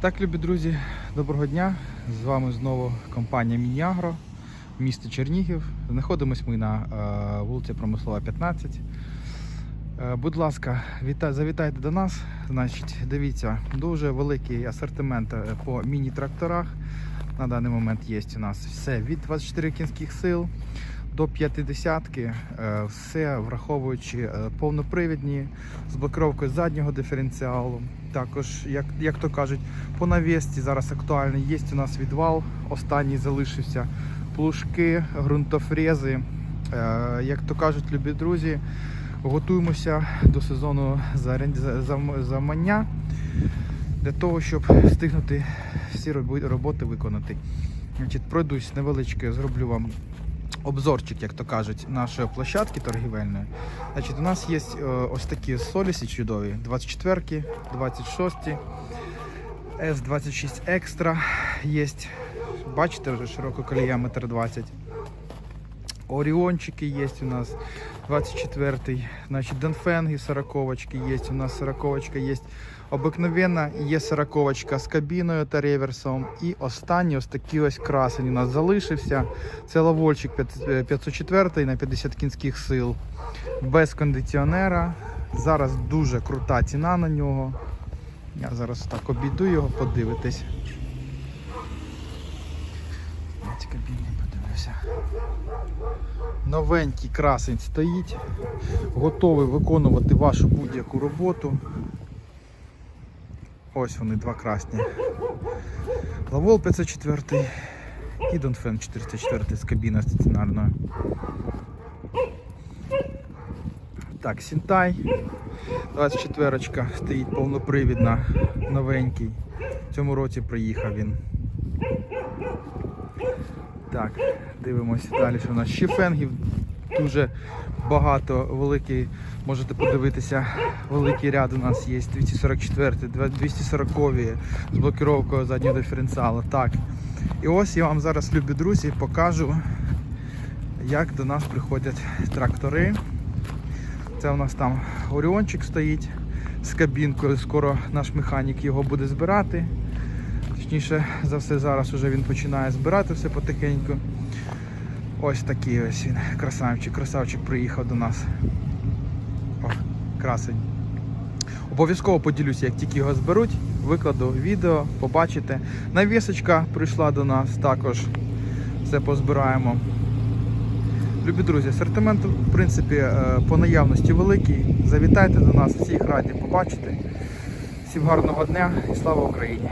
Так, любі друзі, доброго дня. З вами знову компанія Мініагро, місто Чернігів. Знаходимось ми на е, вулиці Промислова, 15. Е, будь ласка, віта- завітайте до нас. Значить, дивіться, дуже великий асортимент е, по міні-тракторах. На даний момент є у нас все від 24 кінських сил до 50 все враховуючи е, повнопривідні з блокировкою заднього диференціалу. Також, як, як то кажуть, по навісті зараз актуальний є у нас відвал, останній залишився плужки, ґрунтофрези. Е, як то кажуть, любі друзі, готуємося до сезону замання для того, щоб встигнути всі роботи виконати. Значить, пройдусь невеличке, зроблю вам обзорчик, як то кажуть, нашої площадки торгівельної. Значить, у нас є е, ось такі солісі чудові: 24, 26, S26 Extra є. Бачите, вже широка колія 1,20 м. Оріончики є у нас 24-й. Значить, Денфенги 40 є. У нас 40 є обикновенна, є 40 з кабіною та реверсом. І останній ось такий ось красень у нас залишився. Це лавольчик 504 на 50 кінських сил. Без кондиціонера. Зараз дуже крута ціна на нього. Я зараз так обійду його, подивитись. Ці кабіни подивився. Новенький красень стоїть, готовий виконувати вашу будь-яку роботу. Ось вони, два красні. Лавол 504 і Донфен 404 з кабіною стаціонарною. Так, Сінтай 24 стоїть повнопривідна, новенький. В цьому році приїхав він. Так, дивимося далі, що у нас ще фенгів дуже багато, великий, можете подивитися, великий ряд у нас є 244, 240 з блокировкою заднього диференціалу. Так. І ось я вам зараз, любі друзі, покажу, як до нас приходять трактори. Це у нас там Оріончик стоїть з кабінкою, скоро наш механік його буде збирати. Точніше за все, зараз вже він починає збирати все потихеньку. Ось такий ось він, красавчик, красавчик приїхав до нас. О, красень. Обов'язково поділюся, як тільки його зберуть, викладу відео, побачите. Навісочка прийшла до нас, також все позбираємо. Любі друзі, асортимент, в принципі, е, по наявності великий. Завітайте до нас, всіх раді побачити. Всім гарного дня і слава Україні!